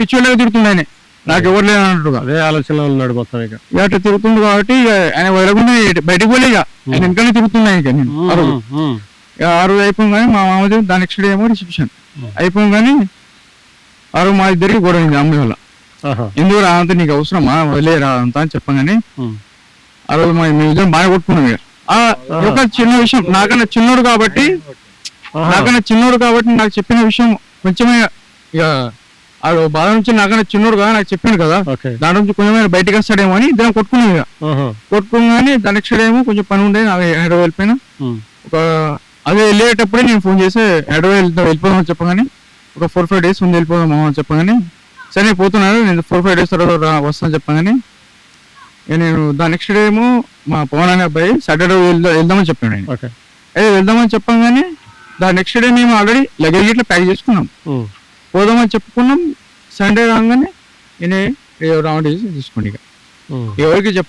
పిచ్చోళ్ళగా తిరుగుతుండే ఆయన. నాకు ఎవరు లేదు అన్నట్టుగా అదే ఆలోచనలో ఉన్నాడు మొత్తం ఇక. ఇక అట్లా తిరుగుతుంది కాబట్టి ఇక ఆయన వదలకుండా బయటకు పోలే ఇక. ఆయన వెనకాలే తిరుగుతున్నాయి ఇక నేను ఆ రోజు. ఇక ఆ రోజు అయిపోగానే మా మామది దాని నెక్స్ట్ డే ఏమో రిసెప్షన్ అయిపోగానే ఆ రోజు మా ఇద్దరికి గొడవ అయింది అమ్మాయి వల్ల ఎందుకు రా అంత నీకు అవసరమా? వదిలేరా అంత అని చెప్పగానే ఆ రోజు మా ఇద్దరం బాగా కొట్టుకున్నాం ఇక. ఆ, ఒక చిన్న విషయం. నాకన్నా చిన్నోడు కాబట్టి నాకన్నా చిన్నోడు కాబట్టి నాకు చెప్పిన విషయం కొంచెమే ఇక ఆ బాధ నుంచి నాకన్నా చిన్నోడు కదా నాకు చెప్పిండు కదా. దాని నుంచి కొంచెం బయటకు వస్తాడేమో అని ఇద్దరం కొట్టుకున్నాం ఇక. కొట్టుకోగానే దాని నెక్స్ట్ ఏమో కొంచెం పని ఉండే నాకు హైదరాబాద్ వెళ్ళిపోయినా ఒక అదే వెళ్ళేటప్పుడే నేను ఫోన్ చేసి హైదరాబాద్ వెళ్తా వెళ్ళిపోదామని చెప్పగానే ఒక ఫోర్ ఫైవ్ డేస్ ముందు వెళ్ళిపోదాం అని చెప్పగానే సరే నేను పోతున్నాను నేను ఫోర్ ఫైవ్ డేస్ తర్వాత వస్తాను చెప్పగానే నేను దాని నెక్స్ట్ డే ఏమో మా పవన్ అనే అబ్బాయి సాటర్డే వెళ్దా వెళ్దామని చెప్పాను నేను. ఓకే. అదే వెళ్దామని చెప్పగానే దాని నెక్స్ట్ డే మేము ఆల్రెడీ లగేజ్ ఇట్లా ప్యాక్ చేసుకున్నాం. పోదామని చెప్పుకున్నాం సండే రాగానే నేను రావండి తీసుకోండి ఇక. ఎవరికి చెప్పాలి